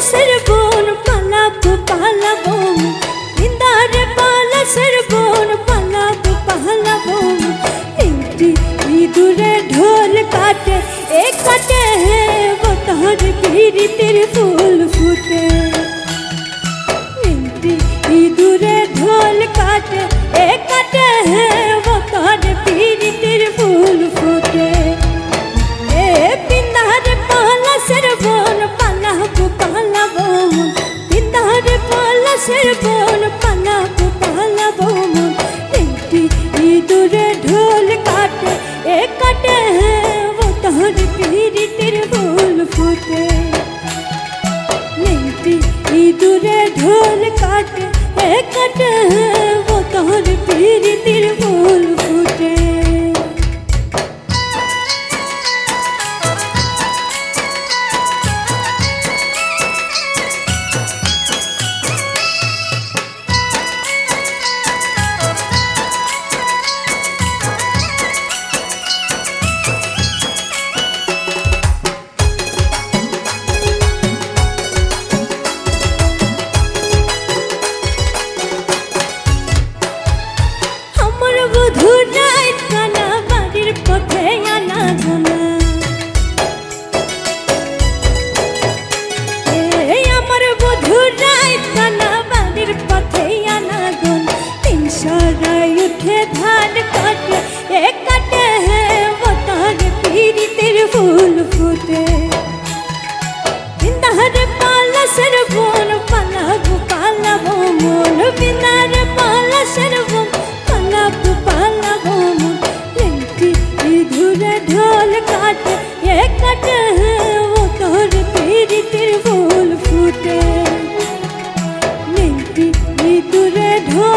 দেশের বোন পালাবো পালাবো। ইন্দার পালাসের বোন পালাবো পালাবো। ঢোল কাটে এ কাটে হে বতর গিরিতের ফুল ফুটে। দূরে ঢোল কাটে এ কাটে ও তোর পীরিতির ফুল ফুটে।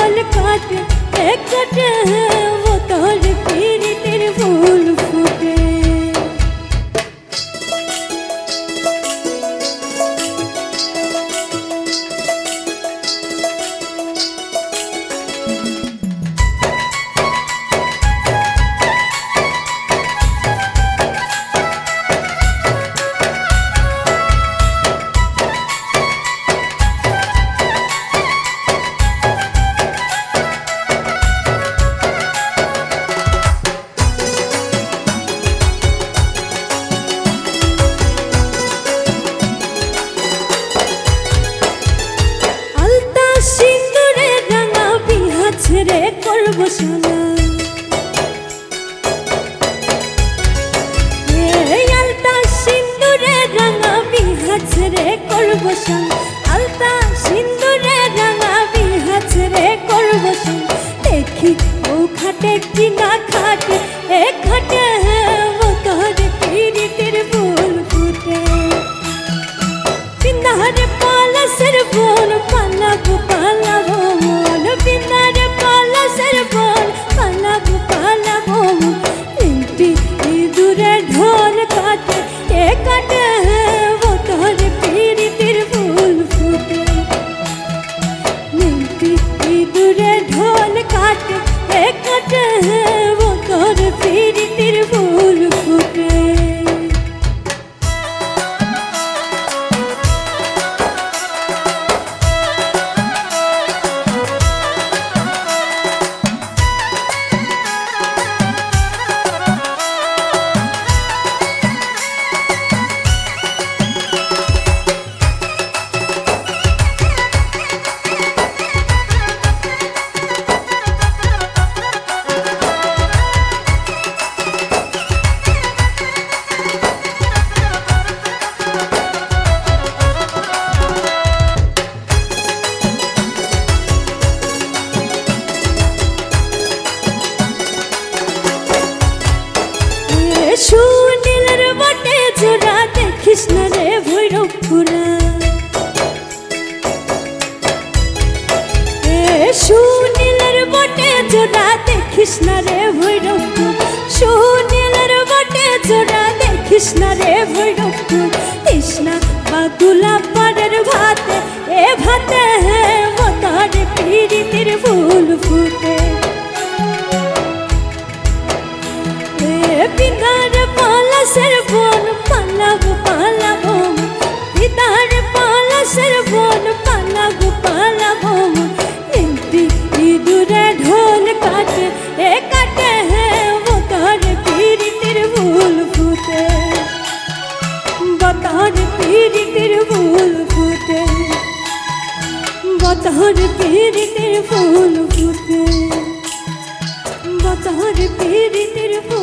पल काट कट है। করব সোনা। আলতা সিন্দুরে রাঙা বিহাজ রে করব সোনা। না রে ভৈরবপুরা সুনীলের বটে জোড়া দেখিস না রে ভৈরবপুর সুনীলের বটে জোড়া দেখিস কৃষ্ণা বাতুলা পাড়ের ভাতে, এ ভাতে হ্যাঁ মতার পিড়িতির ফুল ফুটে। পীড়িতের ফুল ফুটে। বছর পীড়িতের ফুল ফুটে। বছর পীড়িতের ফুল